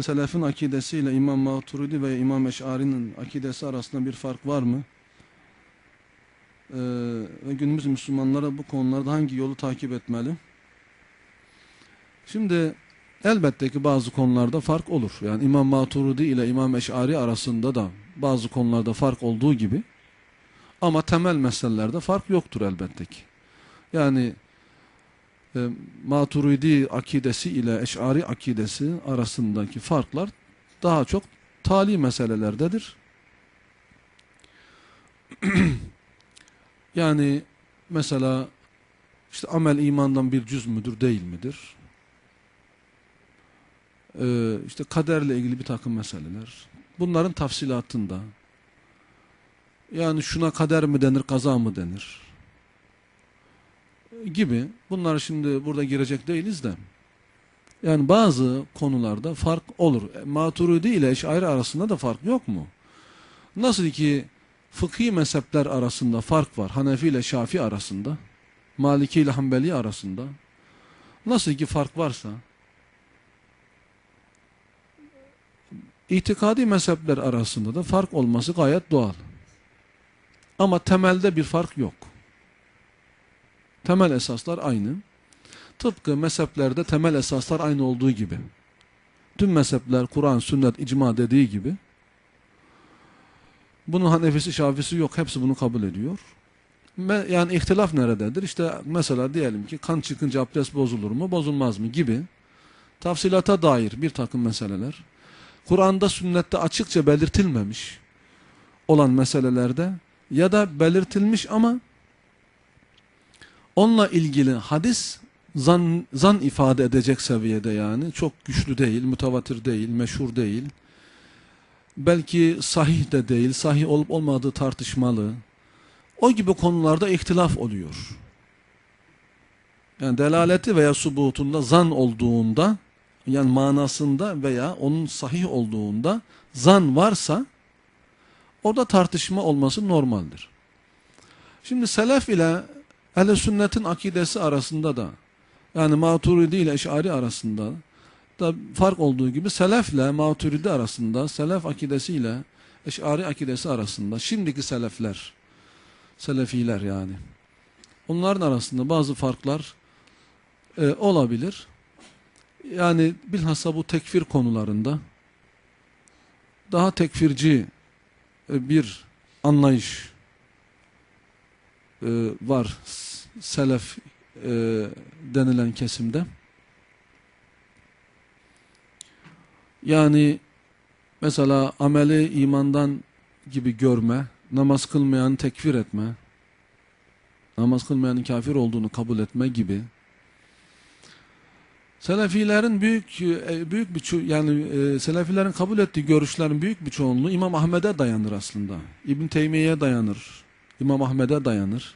Selefin akidesiyle İmam Maturidi ve İmam Eş'ari'nin akidesi arasında bir fark var mı? Ee, ve günümüz Müslümanlara bu konularda hangi yolu takip etmeli? Şimdi elbette ki bazı konularda fark olur. Yani İmam Maturidi ile İmam Eş'ari arasında da bazı konularda fark olduğu gibi ama temel meselelerde fark yoktur elbette ki. Yani e, Maturidi akidesi ile Eş'ari akidesi arasındaki farklar daha çok tali meselelerdedir. yani mesela işte amel imandan bir cüz müdür değil midir? Ee, işte kaderle ilgili bir takım meseleler. Bunların tafsilatında yani şuna kader mi denir, kaza mı denir? Gibi. Bunlar şimdi burada girecek değiliz de. Yani bazı konularda fark olur. E, Maturidi ile Eş'ari arasında da fark yok mu? Nasıl ki fıkhi mezhepler arasında fark var. Hanefi ile Şafi arasında, Maliki ile Hanbeli arasında. Nasıl ki fark varsa itikadi mezhepler arasında da fark olması gayet doğal. Ama temelde bir fark yok. Temel esaslar aynı. Tıpkı mezheplerde temel esaslar aynı olduğu gibi. Tüm mezhepler Kur'an, sünnet, icma dediği gibi. Bunun Hanefisi, Şafisi yok. Hepsi bunu kabul ediyor. Yani ihtilaf nerededir? İşte mesela diyelim ki kan çıkınca abdest bozulur mu, bozulmaz mı gibi tafsilata dair bir takım meseleler. Kur'an'da, sünnette açıkça belirtilmemiş olan meselelerde ya da belirtilmiş ama onunla ilgili hadis zan, zan ifade edecek seviyede yani. Çok güçlü değil, mütevatir değil, meşhur değil. Belki sahih de değil, sahih olup olmadığı tartışmalı. O gibi konularda ihtilaf oluyor. Yani delaleti veya subutunda zan olduğunda, yani manasında veya onun sahih olduğunda zan varsa, orada tartışma olması normaldir. Şimdi selef ile Ehl-i sünnetin akidesi arasında da yani Maturidi ile Eş'ari arasında da fark olduğu gibi selefle Maturidi arasında, selef akidesi ile Eş'ari akidesi arasında şimdiki selefler, selefiler yani. Onların arasında bazı farklar e, olabilir. Yani bilhassa bu tekfir konularında daha tekfirci e, bir anlayış e, var selef e, denilen kesimde. Yani mesela ameli imandan gibi görme, namaz kılmayan tekfir etme, namaz kılmayanın kafir olduğunu kabul etme gibi. Selefilerin büyük e, büyük bir yani e, Selefilerin kabul ettiği görüşlerin büyük bir çoğunluğu İmam Ahmed'e dayanır aslında. İbn Teymiye'ye dayanır. İmam Ahmed'e dayanır.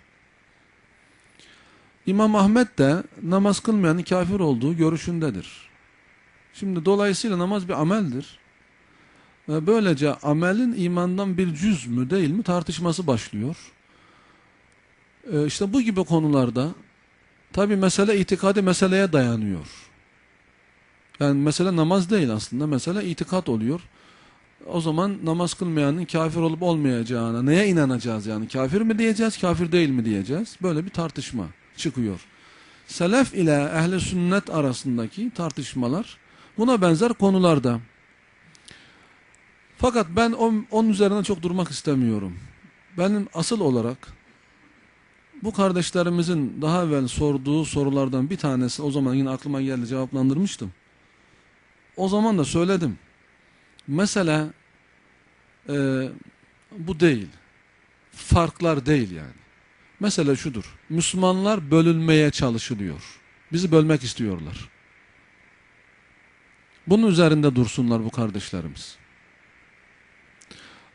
İmam Ahmed de namaz kılmayanın kafir olduğu görüşündedir. Şimdi dolayısıyla namaz bir ameldir. Ve böylece amelin imandan bir cüz mü değil mi tartışması başlıyor. Ee, işte bu gibi konularda tabi mesele itikadi meseleye dayanıyor. Yani mesele namaz değil aslında. Mesele itikat oluyor. O zaman namaz kılmayanın kafir olup olmayacağına neye inanacağız yani? Kafir mi diyeceğiz, kafir değil mi diyeceğiz? Böyle bir tartışma çıkıyor. Selef ile ehli sünnet arasındaki tartışmalar buna benzer konularda. Fakat ben onun üzerine çok durmak istemiyorum. Benim asıl olarak bu kardeşlerimizin daha evvel sorduğu sorulardan bir tanesi o zaman yine aklıma geldi cevaplandırmıştım. O zaman da söyledim. Mesela e, bu değil. Farklar değil yani. Mesela şudur. Müslümanlar bölünmeye çalışılıyor. Bizi bölmek istiyorlar. Bunun üzerinde dursunlar bu kardeşlerimiz.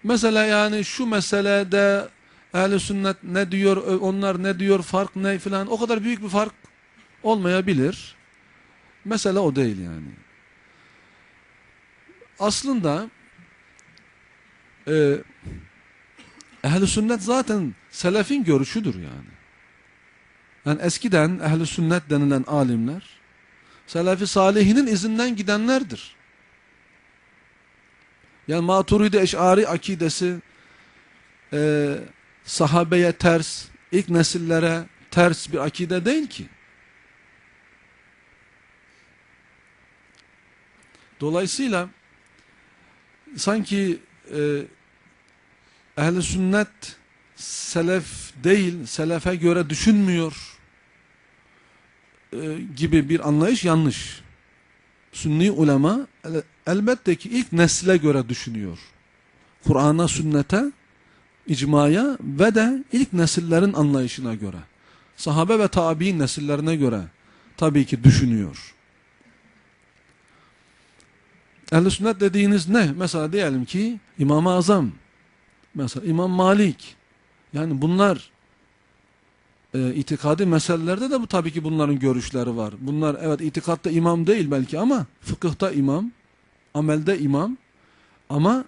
Mesela yani şu meselede ehl sünnet ne diyor, onlar ne diyor, fark ne filan o kadar büyük bir fark olmayabilir. Mesele o değil yani. Aslında e, Ehl-i sünnet zaten selefin görüşüdür yani. Yani eskiden ehl-i sünnet denilen alimler selefi salihinin izinden gidenlerdir. Yani Maturidi Eş'ari akidesi e, sahabeye ters, ilk nesillere ters bir akide değil ki. Dolayısıyla sanki e, ehl sünnet selef değil, selefe göre düşünmüyor e, gibi bir anlayış yanlış. Sünni ulema el- elbette ki ilk nesle göre düşünüyor. Kur'an'a, sünnete, icmaya ve de ilk nesillerin anlayışına göre. Sahabe ve tabi'in nesillerine göre tabii ki düşünüyor. Ehl-i sünnet dediğiniz ne? Mesela diyelim ki İmam-ı Azam, mesela İmam Malik. Yani bunlar e, itikadi meselelerde de bu tabii ki bunların görüşleri var. Bunlar evet itikatta imam değil belki ama fıkıhta imam, amelde imam ama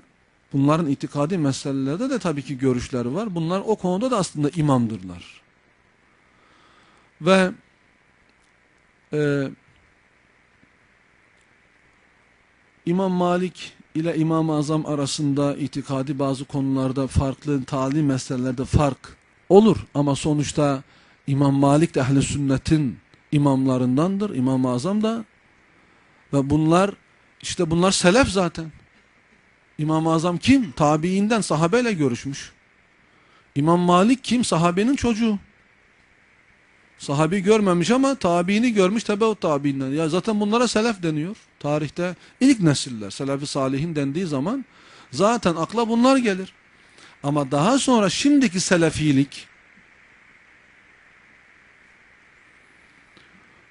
bunların itikadi meselelerde de tabii ki görüşleri var. Bunlar o konuda da aslında imamdırlar. Ve e, İmam Malik ile İmam-ı Azam arasında itikadi bazı konularda farklı, tali meselelerde fark olur. Ama sonuçta İmam Malik de ehl sünnetin imamlarındandır. İmam-ı Azam da ve bunlar işte bunlar selef zaten. İmam-ı Azam kim? Tabiinden sahabeyle görüşmüş. İmam Malik kim? Sahabenin çocuğu. Sahabi görmemiş ama tabiini görmüş tebeut tabiinden. Ya zaten bunlara selef deniyor. Tarihte ilk nesiller, selefi salihin dendiği zaman zaten akla bunlar gelir. Ama daha sonra şimdiki selefilik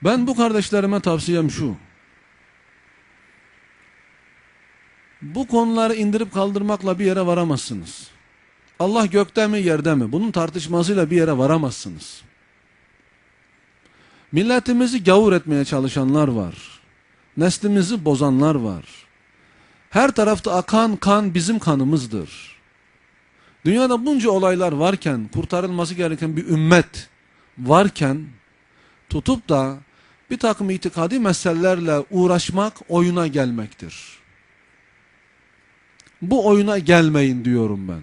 ben bu kardeşlerime tavsiyem şu. Bu konuları indirip kaldırmakla bir yere varamazsınız. Allah gökte mi yerde mi? Bunun tartışmasıyla bir yere varamazsınız. Milletimizi gavur etmeye çalışanlar var. Neslimizi bozanlar var. Her tarafta akan kan bizim kanımızdır. Dünyada bunca olaylar varken, kurtarılması gereken bir ümmet varken, tutup da bir takım itikadi meselelerle uğraşmak oyuna gelmektir. Bu oyuna gelmeyin diyorum ben.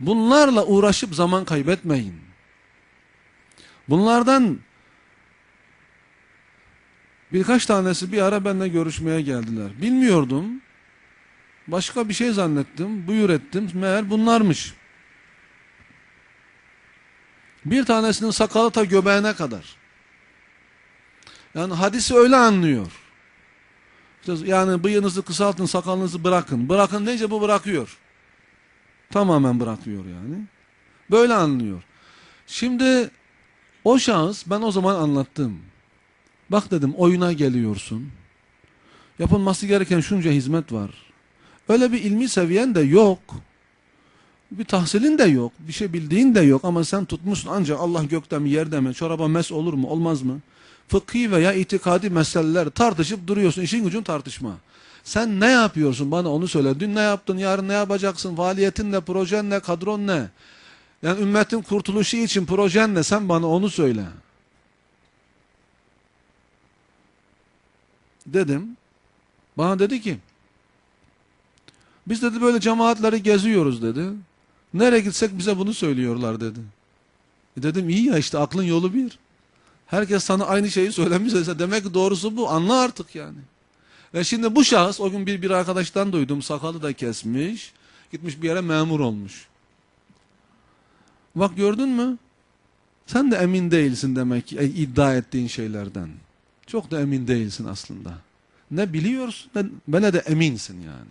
Bunlarla uğraşıp zaman kaybetmeyin. Bunlardan Birkaç tanesi bir ara benimle görüşmeye geldiler. Bilmiyordum. Başka bir şey zannettim. Buyur ettim. Meğer bunlarmış. Bir tanesinin sakalı ta göbeğine kadar. Yani hadisi öyle anlıyor. Yani bıyığınızı kısaltın, sakalınızı bırakın. Bırakın deyince bu bırakıyor. Tamamen bırakıyor yani. Böyle anlıyor. Şimdi o şahıs ben o zaman anlattım. Bak dedim oyuna geliyorsun. Yapılması gereken şunca hizmet var. Öyle bir ilmi seviyen de yok. Bir tahsilin de yok. Bir şey bildiğin de yok. Ama sen tutmuşsun ancak Allah gökte mi yerde mi? Çoraba mes olur mu olmaz mı? Fıkhi veya itikadi meseleler tartışıp duruyorsun. İşin gücün tartışma. Sen ne yapıyorsun bana onu söyle. Dün ne yaptın yarın ne yapacaksın? Faaliyetin ne? Projen ne? Kadron ne? Yani ümmetin kurtuluşu için projen ne? Sen bana onu söyle. Dedim. Bana dedi ki biz dedi böyle cemaatleri geziyoruz dedi. Nereye gitsek bize bunu söylüyorlar dedi. E dedim iyi ya işte aklın yolu bir. Herkes sana aynı şeyi söylemişse demek ki doğrusu bu. Anla artık yani. Ve şimdi bu şahıs o gün bir, bir arkadaştan duydum. Sakalı da kesmiş. Gitmiş bir yere memur olmuş. Bak gördün mü? Sen de emin değilsin demek ki e, iddia ettiğin şeylerden. Çok da emin değilsin aslında. Ne biliyorsun ne, ne de eminsin yani.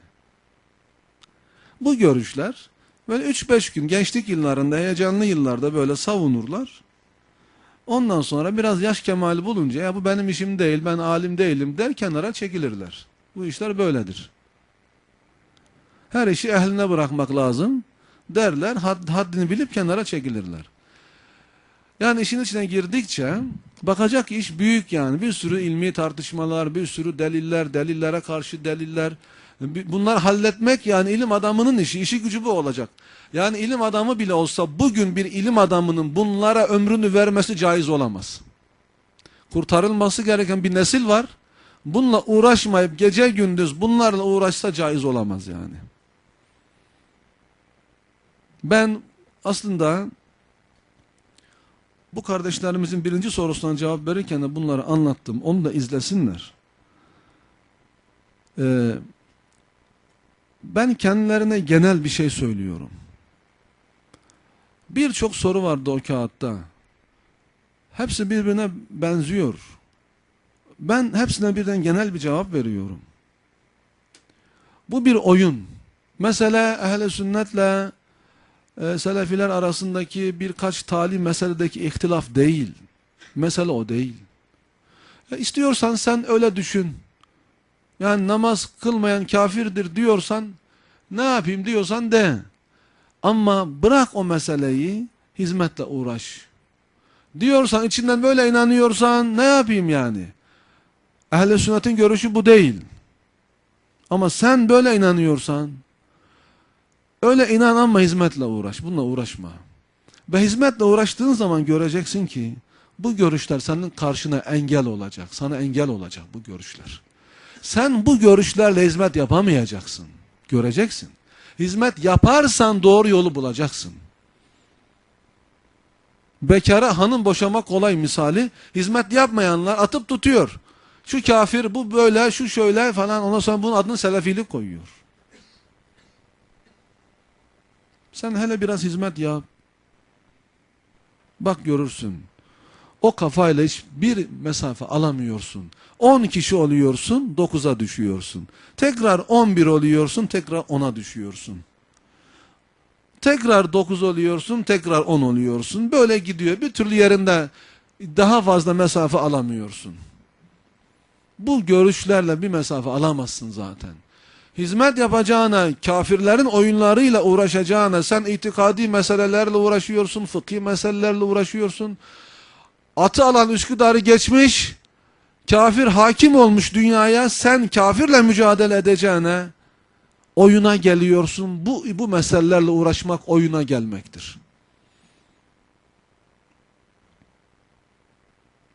Bu görüşler böyle 3-5 gün gençlik yıllarında heyecanlı yıllarda böyle savunurlar. Ondan sonra biraz yaş kemali bulunca ya bu benim işim değil ben alim değilim der kenara çekilirler. Bu işler böyledir. Her işi ehline bırakmak lazım derler had, haddini bilip kenara çekilirler. Yani işin içine girdikçe bakacak iş büyük yani. Bir sürü ilmi tartışmalar, bir sürü deliller, delillere karşı deliller. Bunlar halletmek yani ilim adamının işi. işi gücü bu olacak. Yani ilim adamı bile olsa bugün bir ilim adamının bunlara ömrünü vermesi caiz olamaz. Kurtarılması gereken bir nesil var. Bununla uğraşmayıp gece gündüz bunlarla uğraşsa caiz olamaz yani. Ben aslında bu kardeşlerimizin birinci sorusuna cevap verirken de bunları anlattım. Onu da izlesinler. Ee, ben kendilerine genel bir şey söylüyorum. Birçok soru vardı o kağıtta. Hepsi birbirine benziyor. Ben hepsine birden genel bir cevap veriyorum. Bu bir oyun. Mesela ehl sünnetle e, selefiler arasındaki birkaç tali meseledeki ihtilaf değil. Mesele o değil. E, istiyorsan sen öyle düşün. Yani namaz kılmayan kafirdir diyorsan ne yapayım diyorsan de. Ama bırak o meseleyi hizmetle uğraş. Diyorsan içinden böyle inanıyorsan ne yapayım yani? Ehl-i sünnetin görüşü bu değil. Ama sen böyle inanıyorsan öyle inan ama hizmetle uğraş. Bununla uğraşma. Ve hizmetle uğraştığın zaman göreceksin ki bu görüşler senin karşına engel olacak. Sana engel olacak bu görüşler. Sen bu görüşlerle hizmet yapamayacaksın. Göreceksin. Hizmet yaparsan doğru yolu bulacaksın. Bekara hanım boşamak kolay misali. Hizmet yapmayanlar atıp tutuyor. Şu kafir, bu böyle, şu şöyle falan. Ondan sonra bunun adını selefilik koyuyor. Sen hele biraz hizmet yap. Bak görürsün. O kafayla hiç bir mesafe alamıyorsun. 10 kişi oluyorsun, 9'a düşüyorsun. Tekrar 11 oluyorsun, tekrar 10'a düşüyorsun. Tekrar 9 oluyorsun, tekrar 10 oluyorsun. Böyle gidiyor. Bir türlü yerinde daha fazla mesafe alamıyorsun. Bu görüşlerle bir mesafe alamazsın zaten. Hizmet yapacağına, kafirlerin oyunlarıyla uğraşacağına, sen itikadi meselelerle uğraşıyorsun, fıkhi meselelerle uğraşıyorsun. Atı alan Üsküdar'ı geçmiş, kafir hakim olmuş dünyaya, sen kafirle mücadele edeceğine oyuna geliyorsun. Bu, bu meselelerle uğraşmak oyuna gelmektir.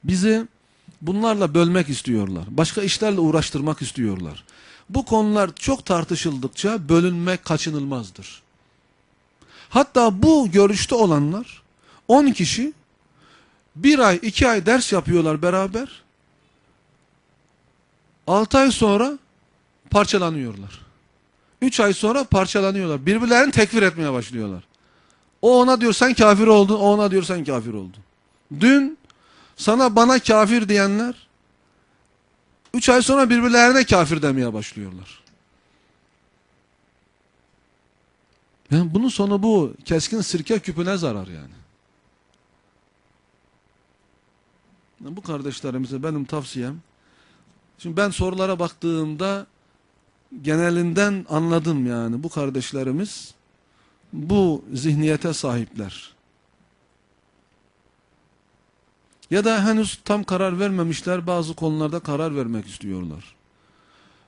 Bizi bunlarla bölmek istiyorlar. Başka işlerle uğraştırmak istiyorlar. Bu konular çok tartışıldıkça bölünmek kaçınılmazdır. Hatta bu görüşte olanlar 10 kişi bir ay iki ay ders yapıyorlar beraber. 6 ay sonra parçalanıyorlar. 3 ay sonra parçalanıyorlar. Birbirlerini tekfir etmeye başlıyorlar. O ona diyor sen kafir oldun, o ona diyor sen kafir oldun. Dün sana bana kafir diyenler üç ay sonra birbirlerine kafir demeye başlıyorlar. Yani bunun sonu bu. Keskin sirke küpüne zarar yani. Bu kardeşlerimize benim tavsiyem şimdi ben sorulara baktığımda genelinden anladım yani bu kardeşlerimiz bu zihniyete sahipler. Ya da henüz tam karar vermemişler bazı konularda karar vermek istiyorlar.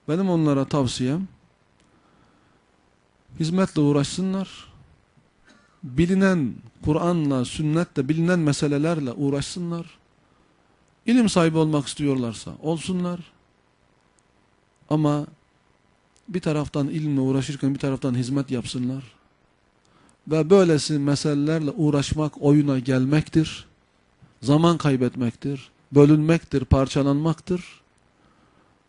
Benim onlara tavsiyem hizmetle uğraşsınlar. Bilinen Kur'an'la, sünnetle bilinen meselelerle uğraşsınlar. İlim sahibi olmak istiyorlarsa olsunlar. Ama bir taraftan ilimle uğraşırken bir taraftan hizmet yapsınlar. Ve böylesi meselelerle uğraşmak oyuna gelmektir. Zaman kaybetmektir. Bölünmektir, parçalanmaktır.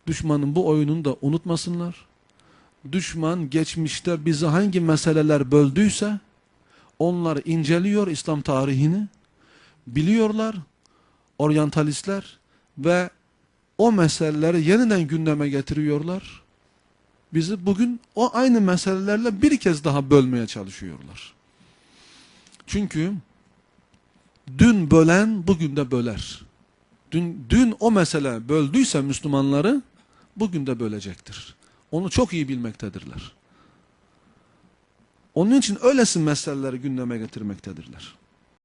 Düşmanın bu oyununu da unutmasınlar. Düşman geçmişte bizi hangi meseleler böldüyse onları inceliyor İslam tarihini. Biliyorlar oryantalistler ve o meseleleri yeniden gündeme getiriyorlar. Bizi bugün o aynı meselelerle bir kez daha bölmeye çalışıyorlar. Çünkü dün bölen bugün de böler. Dün, dün o mesele böldüyse Müslümanları bugün de bölecektir. Onu çok iyi bilmektedirler. Onun için öylesin meseleleri gündeme getirmektedirler.